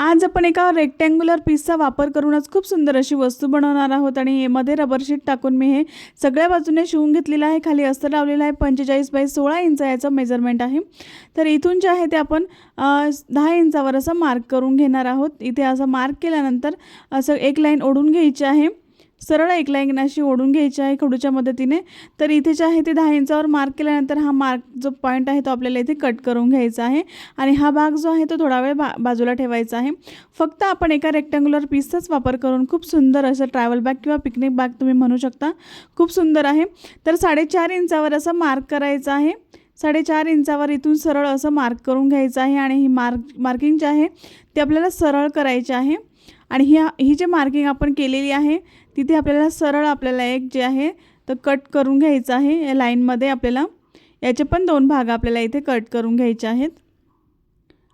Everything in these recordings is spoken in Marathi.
आज आपण एका रेक्टँग्युलर पीसचा वापर करूनच खूप सुंदर अशी वस्तू बनवणार आहोत आणि यामध्ये रबर शीट टाकून मी हे सगळ्या बाजूने शिवून घेतलेलं आहे. खाली अस्तर लावलेलं आहे. पंचेचाळीस बाय सोळा इंच याचं मेजरमेंट आहे. तर इथून जे आहे ते आपण दहा इंचावर असं मार्क करून घेणार आहोत. इथे असं मार्क केल्यानंतर असं एक लाईन ओढून घ्यायची आहे. सरळ एक एकनाशी ओढून घ्यायची आहे खडूच्या मदतीने. तर इथे जे आहे ते दहा इंचावर मार्क केल्यानंतर हा मार्क जो पॉईंट आहे तो आपल्याला इथे कट करून घ्यायचा आहे. आणि हा भाग जो आहे तो थोडा वेळ बा बाजूला ठेवायचा आहे. फक्त आपण एका रेक्टँग्युलर पीसचाच वापर करून खूप सुंदर असं ट्रॅव्हल बॅग किंवा पिकनिक बॅग तुम्ही म्हणू शकता. खूप सुंदर आहे. तर साडेचार इंचावर असं मार्क करायचं आहे. साडेचार इंचावर इथून सरळ असं मार्क करून घ्यायचं आहे आणि ही मार्क मार्किंग जे आहे ते आपल्याला सरळ करायचे आहे. आणि ही ही जे मार्किंग आपण केलेली आहे तिथे आपल्याला सरळ आपल्याला एक जे आहे तर कट करून घ्यायचं आहे या लाईनमध्ये आपल्याला. याचे पण दोन भाग आपल्याला इथे कट करून घ्यायचे आहेत.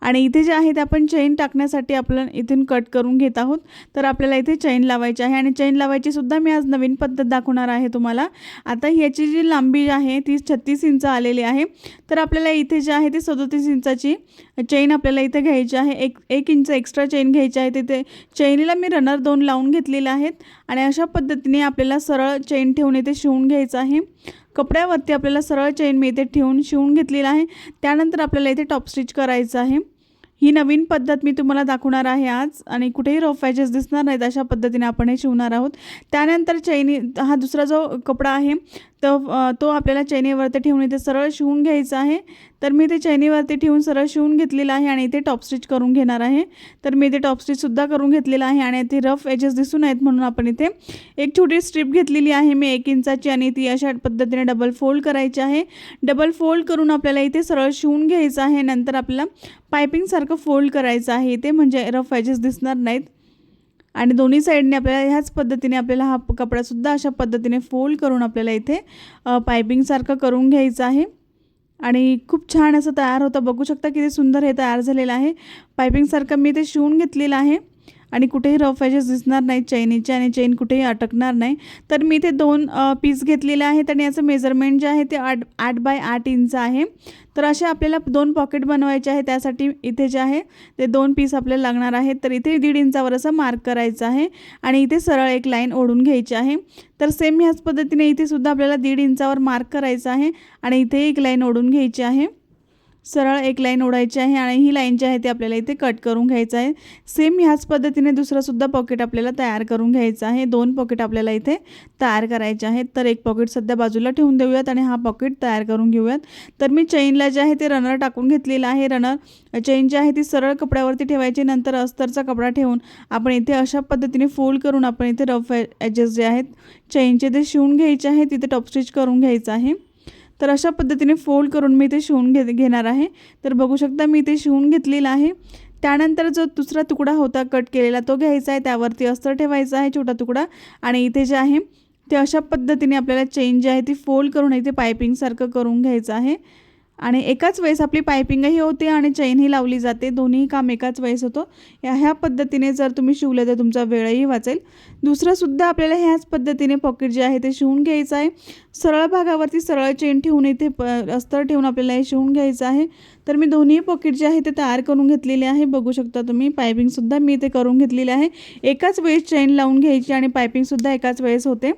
आणि इथे जे आहे ते आपण चैन टाकण्यासाठी आपण इथून कट करून घेत आहोत. तर आपल्याला इथे चैन लावायची आहे आणि चैन लावायची सुद्धा मी आज नवीन पद्धत दाखवणार आहे तुम्हाला. आता ह्याची जी लांबी आहे ती छत्तीस इंच आलेली आहे. तर आपल्याला इथे जे आहे ती सदोतीस इंचाची चैन आपल्याला इथे घ्यायची आहे. एक एक इंच एक्स्ट्रा चैन घ्यायची आहे. तिथे चैनीला मी रनर दोन लावून घेतलेले आहेत आणि अशा पद्धतीने आपल्याला सरळ चैन ठेवून इथे शिवून घ्यायचं आहे. कपड्यावरती आपल्याला सरळ चैन मी इथे ठेवून शिवून घेतलेला आहे. त्यानंतर आपल्याला इथे टॉप स्टिच करायचं आहे. ही नवीन पद्धत मी तुम्हाला दाखवणार आहे आज आणि कुठेही रफ एजेस दिसणार नाहीत अशा पद्धतीने आपण हे शिवणार आहोत. त्यानंतर चैनी हा दुसरा जो कपडा आहे तो तो आपल्याला चैनीवरती ठेवून इथे सरळ शिवून घ्यायचा आहे. तर मी ते चैनीवरती ठेवून सरळ शिवून घेतलेलं आहे आणि इथे टॉप स्टिच करून घेणार आहे. तर मी इथे टॉप स्टिचसुद्धा करून घेतलेलं आहे आणि ते रफ एजेस दिसून आहेत म्हणून आपण इथे एक छोटी स्ट्रीप घेतलेली आहे. मी एक इंचाची आणि ती अशा पद्धतीने डबल फोल्ड करायची आहे. डबल फोल्ड करून आपल्याला इथे सरळ शिवून घ्यायचं आहे. नंतर आपल्याला पायपिंगसारखं फोल्ड करायचं आहे इथे म्हणजे रफ एजेस दिसणार नाहीत. आणि दोन्ही साईडने आपल्याला ह्याच पद्धतीने आपल्याला हा कपडासुद्धा अशा पद्धतीने फोल्ड करून आपल्याला इथे पायपिंगसारखं करून घ्यायचं आहे. आणि खूप छान असं तयार होतं. बघू शकता किती सुंदर हे तयार झालेलं आहे. पायपिंगसारखं मी ते शिवून घेतलेलं आहे. आणि कुठेही रफ एजेस दिसणार नाही चैनीचे आणि चैन कुठेही अटकणार नाही. तर मी इथे दोन पीस घेतलेले आहेत आणि याचं मेजरमेंट जे आहे ते आठ आठ बाय आठ इंच आहे. तर असे आपल्याला दोन पॉकेट बनवायचे आहे त्यासाठी इथे जे आहे ते दोन पीस आपल्याला लागणार आहेत. तर इथे दीड इंचावर असं मार्क करायचं आहे आणि इथे सरळ एक लाईन ओढून घ्यायची आहे. तर सेम ह्याच पद्धतीने इथे सुद्धा आपल्याला दीड इंचावर मार्क करायचं आहे आणि इथे एक लाईन ओढून घ्यायची आहे. सरळ एक लाईन ओढायची आहे आणि ही लाईन जी आहे ती आपल्याला इथे कट करून घ्यायचं आहे. सेम ह्याच पद्धतीने दुसरासुद्धा पॉकेट आपल्याला तयार करून घ्यायचं आहे. दोन पॉकेट आपल्याला इथे तयार करायचे आहेत. तर एक पॉकेट सध्या बाजूला ठेवून देऊयात आणि हा पॉकेट तयार करून घेऊयात. तर मी चैनला जे आहे ते रनर टाकून घेतलेलं आहे. रनर चैन जी आहे ती सरळ कपड्यावरती ठेवायची. नंतर अस्तरचा कपडा ठेवून आपण इथे अशा पद्धतीने फोल्ड करून आपण इथे रफ एजेस जे आहेत चैनचे ते शिवून घ्यायचे आहे तिथे टॉप स्टिच करून घ्यायचं आहे. तर अशा पद्धतीने फोल्ड करून मी ते शिवून घे घेणार आहे. तर बघू शकता मी ते शिवून घेतलेलं आहे. त्यानंतर जो दुसरा तुकडा होता कट केलेला तो घ्यायचा आहे. त्यावरती अस्तर ठेवायचा आहे छोटा तुकडा. आणि इथे जे आहे ते अशा पद्धतीने आपल्याला चेन जी आहे ती फोल्ड करून इथे पायपिंगसारखं करून घ्यायचं आहे. आणि एकाच वेळेस आपली पायपिंगही होते आणि चैनही लावली जाते. दोन्ही काम एकाच वेळेस होतं. या ह्या पद्धतीने जर तुम्ही शिवलं तर तुमचा वेळही वाचेल. दुसरंसुद्धा आपल्याला ह्याच पद्धतीने पॉकेट जे आहे ते शिवून घ्यायचं आहे. सरळ भागावरती सरळ चेन ठेवून इथे प अस्तर ठेवून आपल्याला हे शिवून घ्यायचं आहे. तर मी दोन्ही पॉकेट जे आहे ते तयार करून घेतलेले आहे. बघू शकता तुम्ही पायपिंगसुद्धा मी इथे करून घेतलेले आहे. एकाच वेळेस चेन लावून घ्यायची आणि पायपिंगसुद्धा एकाच वेळेस होते.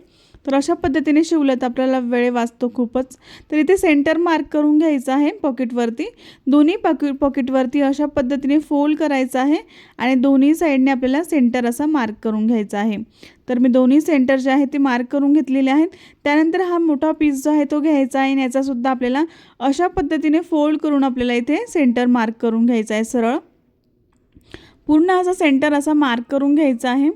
तर अशा पद्धतीने शिवलं तर आपल्याला वेळ वाचतो खूपच. तर इथे सेंटर मार्क करून घ्यायचं आहे पॉकेटवरती दोन्ही पॉकेट पॉकेटवरती अशा पद्धतीने फोल्ड करायचं आहे आणि दोन्ही साईडने आपल्याला सेंटर असा मार्क करून घ्यायचा आहे. तर मी दोन्ही सेंटर जे आहे ते मार्क करून घेतलेले आहेत. त्यानंतर हा मोठा पीस जो आहे तो घ्यायचा आहे आणि याचासुद्धा आपल्याला अशा पद्धतीने फोल्ड करून आपल्याला इथे सेंटर मार्क करून घ्यायचा आहे सरळ. पूर्ण असा सेंटर असा मार्क करून घ्यायचा आहे.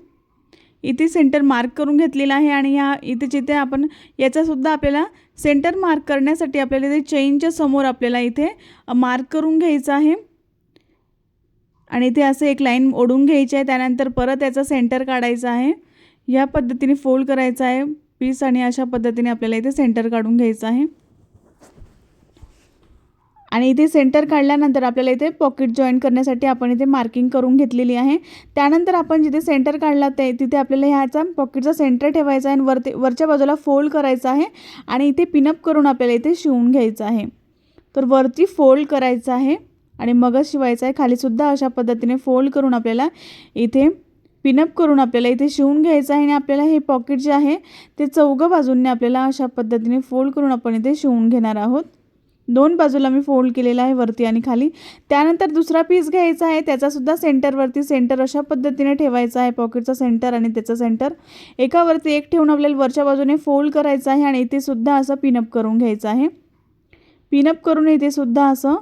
इथे सेंटर मार्क करून घेतलेला आहे आणि ह्या इथे जिथे आपण याचासुद्धा आपल्याला सेंटर मार्क करण्यासाठी आपल्याला इथे चेनच्या समोर आपल्याला इथे मार्क करून घ्यायचं आहे. आणि इथे असं एक लाईन ओढून घ्यायची आहे. त्यानंतर परत याचा सेंटर काढायचा आहे. ह्या पद्धतीने फोल्ड करायचा आहे. पीस आणि अशा पद्धतीने आपल्याला इथे सेंटर काढून घ्यायचं आहे. आणि इथे सेंटर काढल्यानंतर आपल्याला इथे पॉकेट जॉईन करण्यासाठी आपण इथे मार्किंग करून घेतलेली आहे. त्यानंतर आपण जिथे सेंटर काढला ते तिथे आपल्याला ह्याचा पॉकेटचा सेंटर ठेवायचा आहे आणि वरती वरच्या बाजूला फोल्ड करायचा आहे आणि इथे पिनअप करून आपल्याला इथे शिवून घ्यायचं आहे. तर वरती फोल्ड करायचं आहे आणि मगच शिवायचं आहे. खालीसुद्धा अशा पद्धतीने फोल्ड करून आपल्याला इथे पिनअप करून आपल्याला इथे शिवून घ्यायचं आहे आणि आपल्याला हे पॉकेट जे आहे ते चौघं बाजूंनी आपल्याला अशा पद्धतीने फोल्ड करून आपण इथे शिवून घेणार आहोत. दोन बाजूला मी फोल्ड केलेला आहे वरती आणि खाली. त्यानंतर दुसरा पीस घ्यायचा आहे त्याचासुद्धा सेंटरवरती सेंटर अशा पद्धतीने ठेवायचा आहे. पॉकेटचा सेंटर आणि त्याचं सेंटर एकावरती एक ठेवून आपल्याला वरच्या बाजूने फोल्ड करायचं आहे आणि इथे सुद्धा असं पिनअप करून घ्यायचं आहे. पिनअप करून इथेसुद्धा असं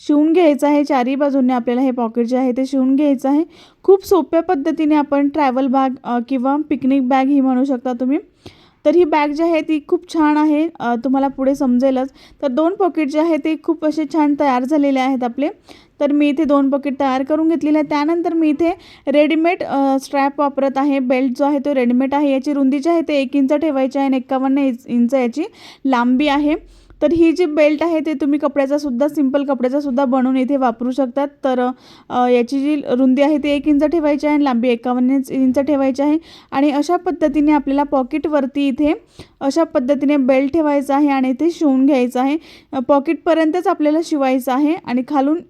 शिवून घ्यायचं आहे. चारही बाजूने आपल्याला हे पॉकेट जे आहे ते शिवून घ्यायचं आहे. खूप सोप्या पद्धतीने आपण ट्रॅव्हल बॅग किंवा पिकनिक बॅग ही म्हणू शकता तुम्ही. तर ही बॅग जी आहे ती खूप छान आहे. तुम्हाला पुढे समजेलच. तर दोन पॉकेट जे आहे ते खूप असे छान तयार झालेले आहेत आपले. तर मी इथे दोन पॉकेट तयार करून घेतलेले आहे त्यानंतर मी इथे रेडीमेड स्ट्रॅप वापरत आहे. बेल्ट जो आहे तो रेडीमेड आहे. याची रुंदी जी आहे ते एक इंच ठेवायची आहे आणि एकावन्न इंच इंच याची लांबी आहे. तर ही जी बेल्ट आहे ते तुम्ही कपड्याचा सुद्धा कपड्याचासुद्धा कपड्याचा सुद्धा बनवून इथे वापरू शकतात. तर याची जी रुंदी आहे ती एक इंच ठेवायची आहे आणि लांबी एकावन्न इंच ठेवायची आहे. आणि अशा पद्धतीने आपल्याला पॉकेटवरती इथे अशा पद्धतीने बेल्ट ठेवायचा आहे आणि इथे शिवून घ्यायचं आहे. पॉकेटपर्यंतच आपल्याला शिवायचं आहे आणि खालून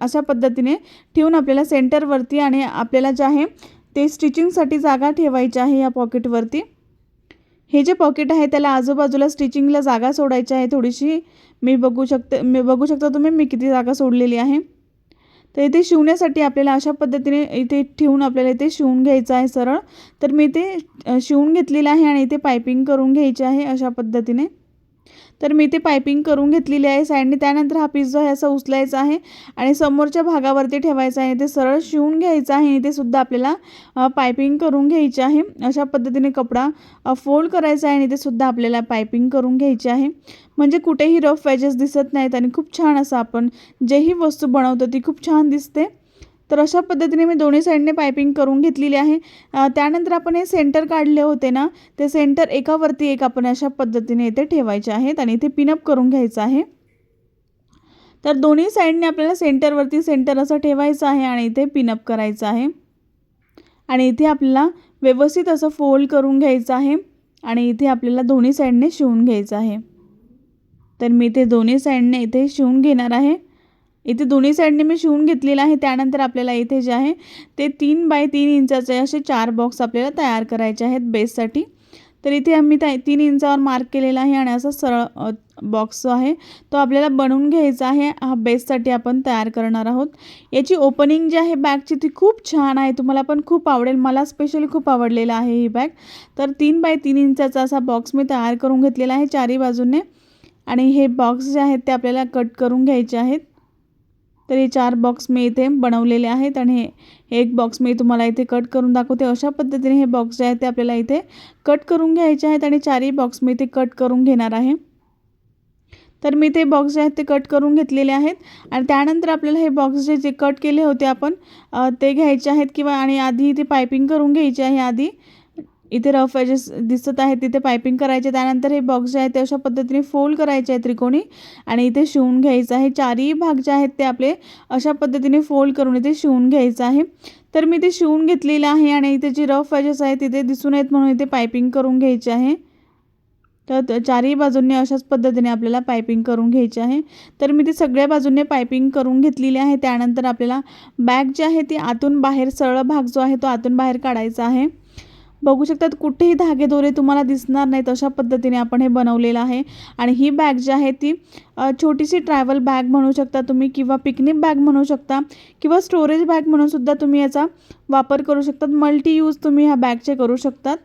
अशा पद्धतीने ठेवून आपल्याला सेंटरवरती आणि आपल्याला जे आहे ते स्टिचिंगसाठी जागा ठेवायची आहे या पॉकेटवरती हे जे पॉकेट आहे त्याला आजूबाजूला स्टिचिंगला जागा सोडायची आहे थोडीशी. मी बघू शकते मी बघू शकता तुम्ही मी किती जागा सोडलेली आहे. तर इथे शिवण्यासाठी आपल्याला अशा पद्धतीने इथे ठेवून आपल्याला इथे शिवून घ्यायचं आहे सरळ. तर मी इथे शिवून घेतलेलं आहे आणि इथे पायपिंग करून घ्यायची आहे अशा पद्धतीने. तर मी ते पायपिंग करून घेतलेली आहे साईडने. त्यानंतर हा पीस जो आहे असा उचलायचा आहे आणि समोरच्या भागावरती ठेवायचा आहे. ते सरळ शिवून घ्यायचं आहे. ते सुद्धा आपल्याला पायपिंग करून घ्यायची आहे. अशा पद्धतीने कपडा फोल्ड करायचा आहे आणि ते सुद्धा आपल्याला पायपिंग करून घ्यायची आहे. म्हणजे कुठेही रफ वॅजेस दिसत नाहीत आणि खूप छान असं आपण जेही वस्तू बनवतो ती खूप छान दिसते. तर अशा पद्धतीने मी दोन्ही साईडने पायपिंग करून घेतलेली आहे. त्यानंतर आपण हे सेंटर काढले होते ना ते सेंटर एकावरती एक आपण अशा पद्धतीने इथे ठेवायचे आहेत आणि इथे पिनअप करून घ्यायचं आहे. तर दोन्ही साईडने आपल्याला सेंटरवरती सेंटर असं ठेवायचं आहे आणि इथे पिनअप करायचं आहे. आणि इथे आपल्याला व्यवस्थित असं फोल्ड करून घ्यायचं आहे आणि इथे आपल्याला दोन्ही साईडने शिवून घ्यायचं आहे. तर मी इथे दोन्ही साईडने इथे शिवून घेणार आहे. इथे दोन्ही साईडने मी शिवून घेतलेलं आहे. त्यानंतर आपल्याला इथे जे आहे ते तीन बाय तीन इंचाचे असे चार बॉक्स आपल्याला तयार करायचे आहेत बेससाठी तर इथे आम्ही त्या तीन इंचावर मार्क केलेला आहे आणि असा सरळ बॉक्स जो आहे तो आपल्याला बनवून घ्यायचा आहे. हा बेससाठी आपण तयार करणार आहोत. याची ओपनिंग जी आहे बॅगची ती खूप छान आहे. तुम्हाला पण खूप आवडेल. मला स्पेशली खूप आवडलेलं आहे ही बॅग. तर तीन बाय तीन इंचाचा असा बॉक्स मी तयार करून घेतलेला आहे चारी बाजूने. आणि हे बॉक्स जे आहेत ते आपल्याला कट करून घ्यायचे आहेत. तर हे चार बॉक्स मी इथे बनवलेले आहेत आणि हे एक बॉक्स मी तुम्हाला इथे कट करून दाखवते. अशा पद्धतीने हे बॉक्स जे आहेत ते आपल्याला इथे कट करून घ्यायचे आहेत आणि चारही बॉक्स मी इथे कट करून घेणार आहे. तर मी ते बॉक्स जे आहेत ते कट करून घेतलेले आहेत आणि त्यानंतर आपल्याला हे बॉक्स जे जे कट केले होते आपण ते घ्यायचे आहेत किंवा आणि आधी इथे पायपिंग करून घ्यायची आहे आधी. इथे रफ एजेस दिसत आहेत तिथे पायपिंग करायचे त्यानंतर हे बॉक्स जे आहेत ते अशा पद्धतीने फोल्ड करायचे आहे त्रिकोणी आणि इथे शिवून घ्यायचं आहे. चारही भाग जे आहेत ते आपले अशा पद्धतीने फोल्ड करून इथे शिवून घ्यायचं आहे. तर मी ते शिवून घेतलेलं आहे आणि इथे जे रफ एजेस आहेत तिथे दिसून येत म्हणून इथे पायपिंग करून घ्यायचे आहे. तर चारही बाजूंनी अशाच पद्धतीने आपल्याला पायपिंग करून घ्यायची आहे. तर मी ते सगळ्या बाजूंनी पायपिंग करून घेतलेली आहे. त्यानंतर आपल्याला बॅग जी आहे ती आतून बाहेर सरळ भाग जो आहे तो आतून बाहेर काढायचा आहे. बघू शकतात कुठेही धागे दोरे तुम्हाला दिसणार नाहीत अशा पद्धतीने आपण हे बनवलेलं आहे. आणि ही बॅग जी आहे ती छोटीशी ट्रॅव्हल बॅग म्हणू शकता तुम्ही किंवा पिकनिक बॅग म्हणू शकता किंवा स्टोरेज बॅग म्हणूनसुद्धा तुम्ही याचा वापर करू शकतात. मल्टी यूज तुम्ही ह्या बॅगचे करू शकतात.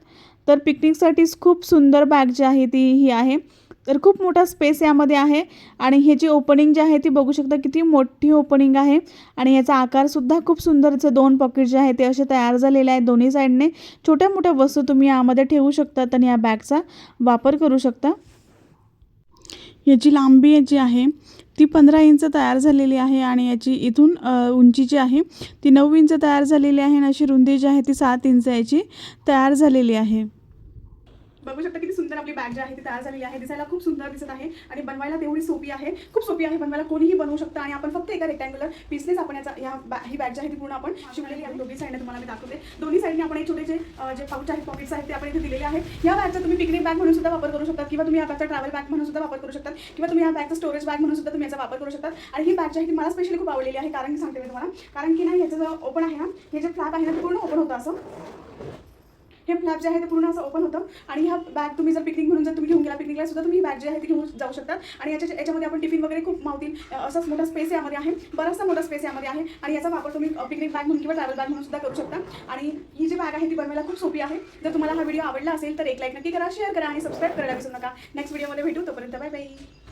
तर पिकनिकसाठीच खूप सुंदर बॅग जी आहे ती ही आहे. तर खूप मोठा स्पेस यामध्ये आहे. आणि ह्याची ओपनिंग जी आहे ती बघू शकता किती मोठी ओपनिंग आहे. आणि याचा आकारसुद्धा खूप सुंदरचे दोन पॉकेट जे आहे ते असे तयार झालेले आहेत दोन्ही साईडने छोट्या मोठ्या वस्तू तुम्ही यामध्ये ठेवू शकतात आणि या बॅगचा वापर करू शकता. याची लांबी जी आहे ती पंधरा इंच तयार झालेली आहे आणि याची इथून उंची जी आहे ती नऊ इंच तयार झालेली आहे. आणि अशी रुंदी जी आहे ती सात इंच याची तयार झालेली आहे. बघू शकता किती सुंदर आपली बॅग जी आहे ती तयार झालेली आहे. दिसायला खूप सुंदर दिसत आहे आणि बनवायला तेवढी सोपी आहे. खूप सोपी आहे बनवायला कोणीही बनवू शकता आणि आपण फक्त एका रेक्टँग्युलर पीसनेच आपण याचा ह्या बॅ- ही बॅग जी आहे ती पूर्ण आपण शिवलेली आहे. दोन्ही साईडने तुम्हाला मी दाखवते. दोन्ही साईडने आपण एक छोटे जे जे पाऊच आहेत पॉकेट्स आहेत ते आपण इथे दिलेले आहेत. या बॅगचा तुम्ही पिकनिक बॅग म्हणून सुद्धा वापर करू शकता किंवा तुम्ही या बॅगचा ट्रॅव्हल बॅग म्हणून सुद्धा वापर करू शकता किंवा तुम्ही या बॅगचा स्टोरेज बॅग म्हणून सुद्धा तुम्ही याचा वापर करू शकता आणि ही बॅग जी आहे ती मला स्पेशली खूप आवडलेली आहे. कारण की सांगते मी तुम्हाला. कारण की ना याचं जे ओपन आहे ना हे जे फ्लॅप आहे ना पूर्ण ओपन होतं असं. हे फ्लॅप जे आहे ते पूर्ण असं ओपन होतं. आणि ह्या बॅग तुम्ही जर पिकनिक म्हणून जर तुम्ही घेऊन गेला पिकनिकला सुद्धा तुम्ही ही बॅग जी आहे ती घेऊन जाऊ शकता. आणि याच्या याच्यामध्ये आपण टिफिन वगैरे खूप मावतील. असंच असाच मोठा स्पेस यामध्ये आहे. बराचसा मोठा स्पेस यामध्ये आहे. आणि याचा वापर तुम्ही पिकनिक बॅग म्हणून किंवा ट्रॅव्हल बॅग म्हणून सुद्धा करू शकता. आणि ही जी बॅग आहे ती बनवायला खूप सोपी आहे. जर तुम्हाला हा व्हिडिओ आवडला असेल तर एक लाईक नक्की करा शेअर करा आणि सबस्क्राईब करायला विसरू नका. नेक्स्ट व्हिडिओमध्ये भेटू. तोपर्यंत बाय बाय